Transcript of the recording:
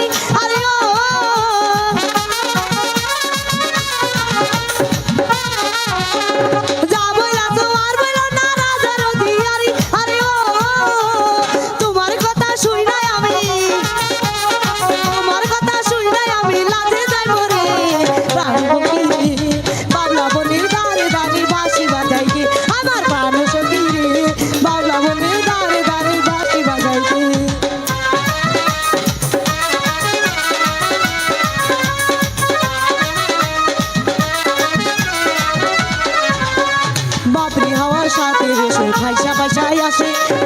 Thank you. Ration পয়সা পয়সায় আসে।